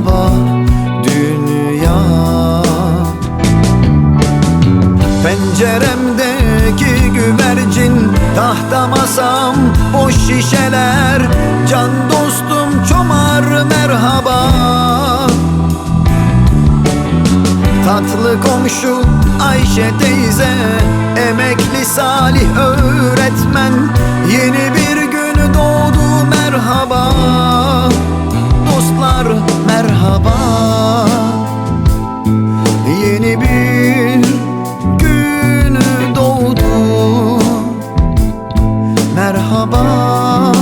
merhaba dünya. Penceremdeki güvercin Tahta masam boş şişeler. Can dostum çomar merhaba. Tatlı komşu Ayşe teyze Emekli Salih öğretmen. Yeni bir gün doğdu merhaba. Dostlar merhaba. Yeni bir gün doğdu. Merhaba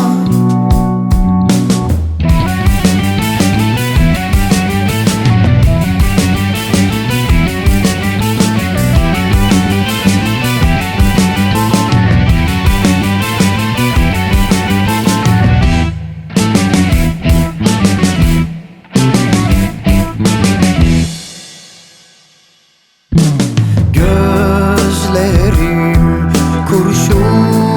kurşun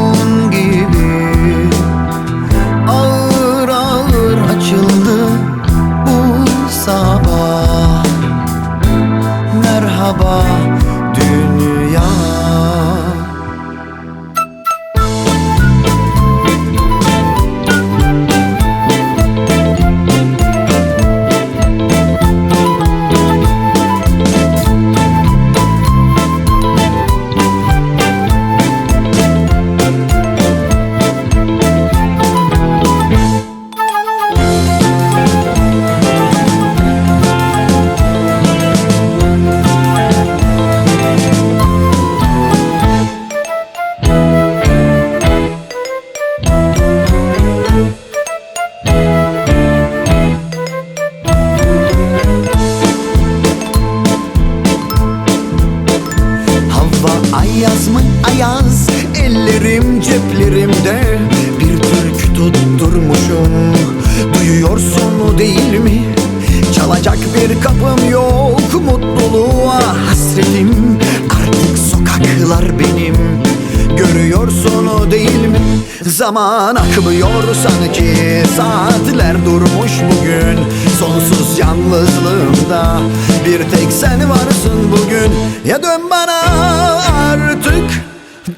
bir kapım yok Mutluluğa. Hasretim Artık sokaklar benim. Görüyorsun o değil mi? Zaman akmıyor sanki. Saatler durmuş bugün. Sonsuz yalnızlığımda Bir tek sen varsın bugün. Ya dön bana artık.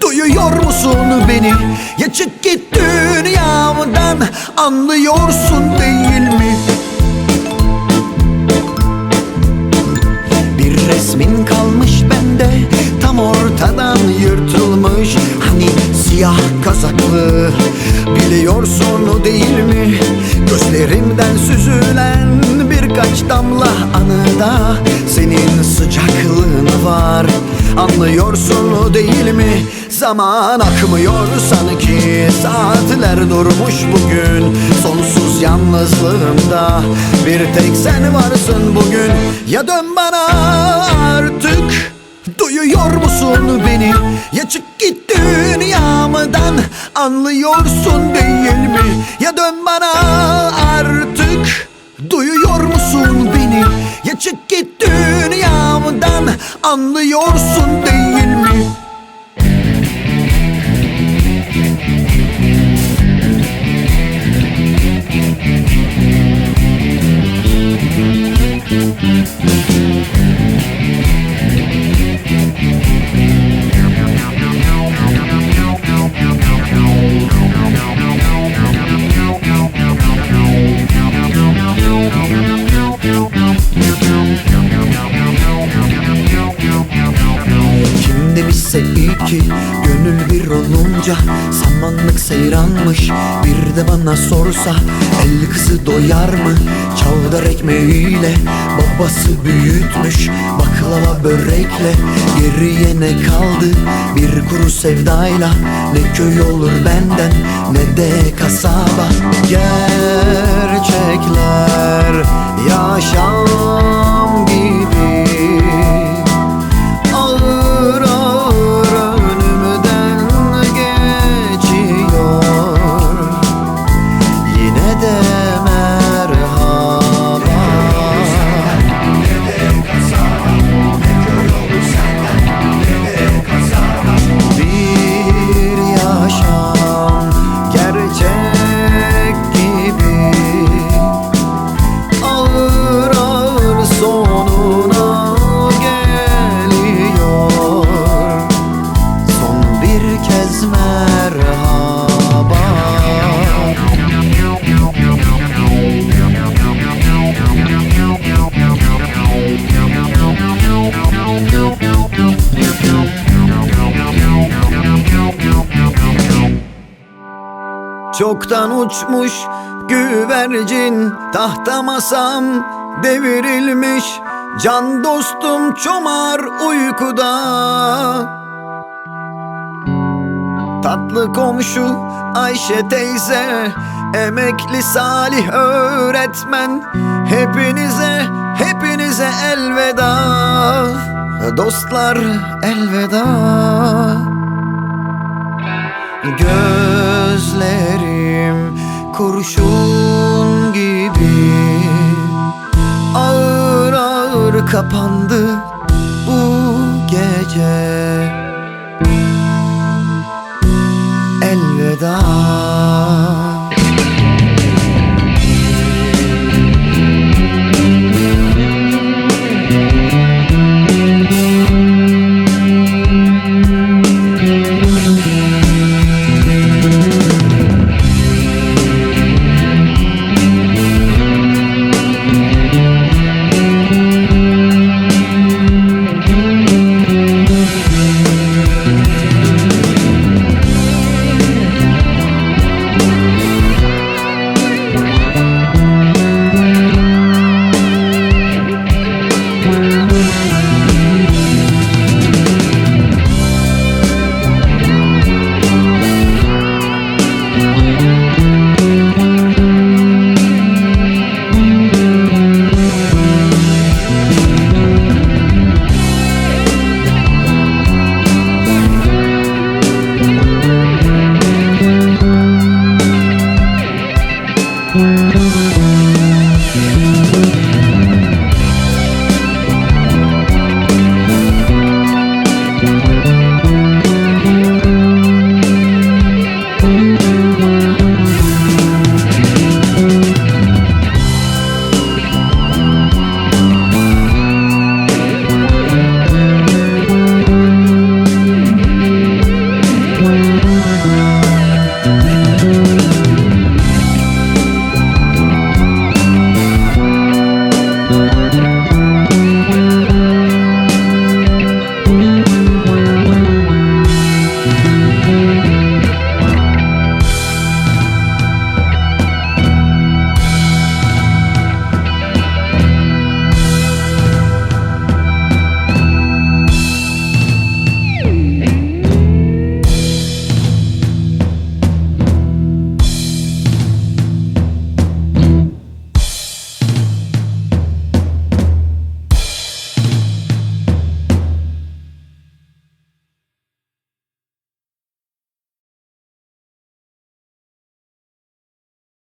Duyuyor musun beni? Ya çık git dünyamdan. Anlıyorsun değil mi? Resmin kalmış değil mi? Zaman akmıyor sanki. Saatler durmuş bugün. Sonsuz yalnızlığımda Bir tek sen varsın bugün. Ya dön bana artık. Duyuyor musun beni? Ya çık git dünyamdan. Anlıyorsun değil mi? Ya dön bana artık. Duyuyor musun beni? Ya çık git dünyamdan. Anlıyorsun değil mi olunca Samanlık seyranmış Bir de bana sorsa El kızı doyar mı? Çavdar ekmeğiyle Babası büyütmüş Baklava börekle Geriye ne kaldı? Bir kuru sevdayla Ne köy olur benden Ne de kasaba. Gerçekler Yaşam Çoktan uçmuş güvercin Tahta masam devirilmiş Can dostum çomar uykuda. Tatlı komşu Ayşe teyze Emekli Salih öğretmen. Hepinize, hepinize elveda. Dostlar elveda. Gözlerim kurşun gibi Ağır ağır kapandı